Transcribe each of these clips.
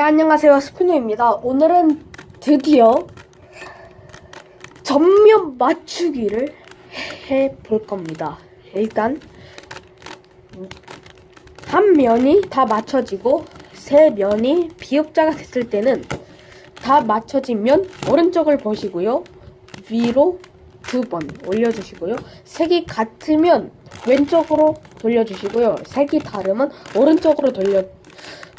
네, 안녕하세요. 스피노입니다. 오늘은 드디어 전면 맞추기를 해볼 겁니다. 일단 한 면이 다 맞춰지고 세 면이 비읍자가 됐을 때는 다 맞춰지면 오른쪽을 보시고요. 위로 두 번 올려주시고요. 색이 같으면 왼쪽으로 돌려주시고요. 색이 다르면 오른쪽으로 돌려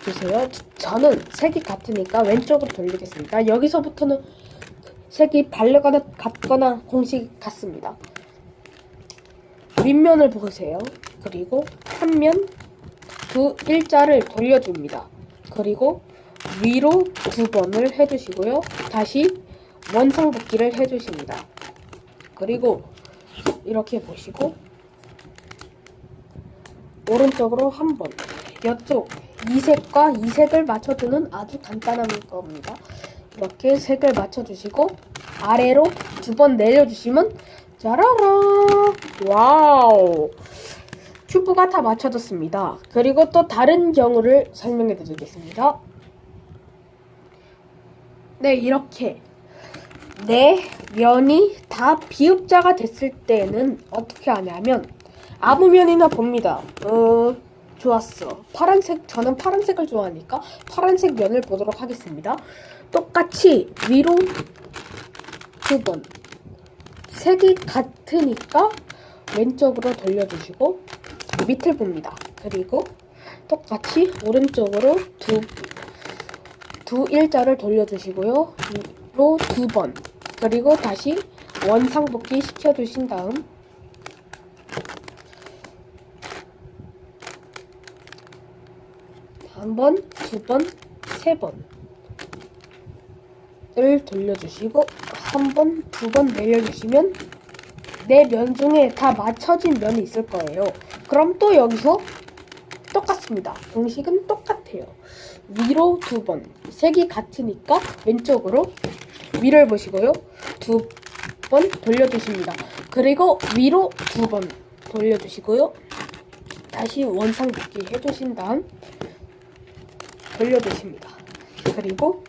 주세요. 저는 색이 같으니까 왼쪽으로 돌리겠습니다. 여기서부터는 색이 다르거나 같거나 공식 같습니다. 윗면을 보세요. 그리고 한 면 두 일자를 돌려줍니다. 그리고 위로 두 번을 해주시고요. 다시 원상복귀를 해주십니다. 그리고 이렇게 보시고 오른쪽으로 한 번. 이쪽 이 색과 이 색을 맞춰주는 아주 간단한 겁니다. 이렇게 색을 맞춰주시고 아래로 두 번 내려주시면 짜라라 와우 큐브가 다 맞춰졌습니다. 그리고 또 다른 경우를 설명해 드리겠습니다. 네 이렇게 내 면이 다 비읍자가 됐을 때는 어떻게 하냐면 아무 면이나 봅니다. 어, 좋았어. 파란색, 저는 파란색을 좋아하니까 파란색 면을 보도록 하겠습니다. 똑같이 위로 두 번. 색이 같으니까 왼쪽으로 돌려주시고 밑을 봅니다. 그리고 똑같이 오른쪽으로 두, 두 일자를 돌려주시고요. 위로 두 번. 그리고 다시 원상복귀 시켜주신 다음 한 번, 두 번, 세 번을 돌려주시고 한 번, 두 번 내려주시면 내면 중에 다 맞춰진 면이 있을 거예요. 그럼 또 여기서 똑같습니다. 공식은 똑같아요. 위로 두 번, 색이 같으니까 왼쪽으로 위를 보시고요. 두 번 돌려주십니다. 그리고 위로 두 번 돌려주시고요. 다시 원상복귀 해주신 다음 돌려주십니다. 그리고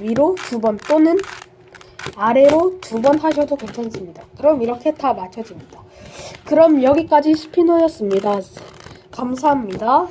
위로 두 번 또는 아래로 두 번 하셔도 괜찮습니다. 그럼 이렇게 다 맞춰집니다. 그럼 여기까지 스피너였습니다. 감사합니다.